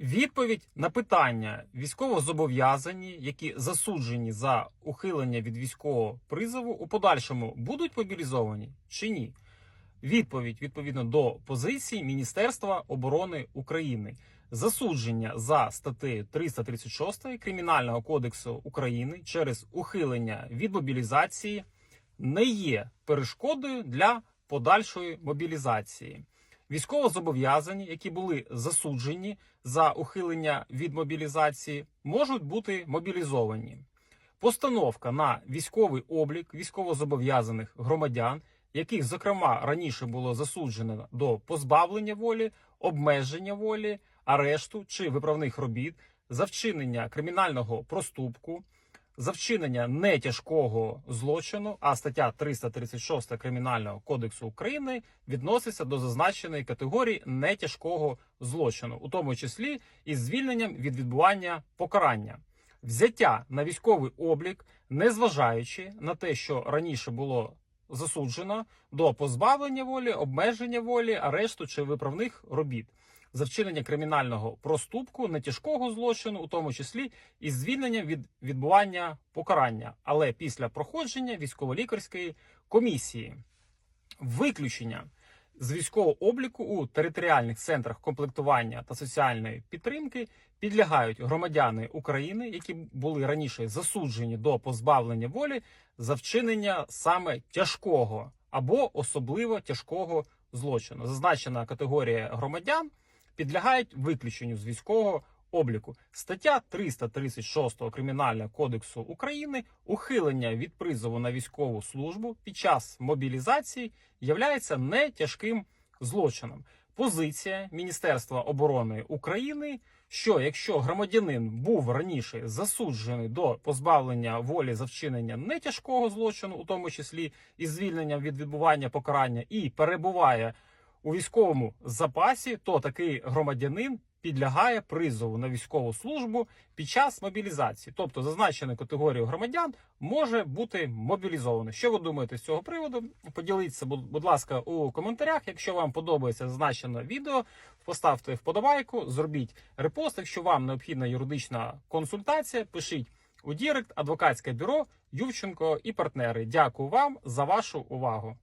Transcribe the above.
Відповідь на питання військовозобов'язані, які засуджені за ухилення від військового призову, у подальшому будуть мобілізовані чи ні? Відповідь відповідно до позиції Міністерства оборони України. Засудження за статтею 336 Кримінального кодексу України через ухилення від мобілізації не є перешкодою для подальшої мобілізації. Військовозобов'язані, які були засуджені за ухилення від мобілізації, можуть бути мобілізовані. Постановка на військовий облік військовозобов'язаних громадян, яких, зокрема, раніше було засуджено до позбавлення волі, обмеження волі, арешту чи виправних робіт за вчинення кримінального проступку, за вчинення нетяжкого злочину, а стаття 336 Кримінального кодексу України відноситься до зазначеної категорії нетяжкого злочину, у тому числі із звільненням від відбування покарання. Взяття на військовий облік, незважаючи на те, що раніше було засуджено до позбавлення волі, обмеження волі, арешту чи виправних робіт за вчинення кримінального проступку, нетяжкого злочину, у тому числі із звільненням від відбування покарання, але після проходження військово-лікарської комісії. Виключення з військового обліку у територіальних центрах комплектування та соціальної підтримки підлягають громадяни України, які були раніше засуджені до позбавлення волі за вчинення саме тяжкого або особливо тяжкого злочину. Зазначена категорія громадян підлягають виключенню з військового обліку. Стаття 336 Кримінального кодексу України ухилення від призову на військову службу під час мобілізації являється не тяжким злочином. Позиція Міністерства оборони України, що якщо громадянин був раніше засуджений до позбавлення волі за вчинення нетяжкого злочину, у тому числі і звільненням від відбування покарання, і перебуває у військовому запасі, то такий громадянин підлягає призову на військову службу під час мобілізації. Тобто зазначена категорія громадян може бути мобілізований. Що ви думаєте з цього приводу? Поділіться, будь ласка, у коментарях. Якщо вам подобається зазначене відео, поставте вподобайку, зробіть репост. Якщо вам необхідна юридична консультація, пишіть у Дірект, адвокатське бюро Ювченко і партнери. Дякую вам за вашу увагу.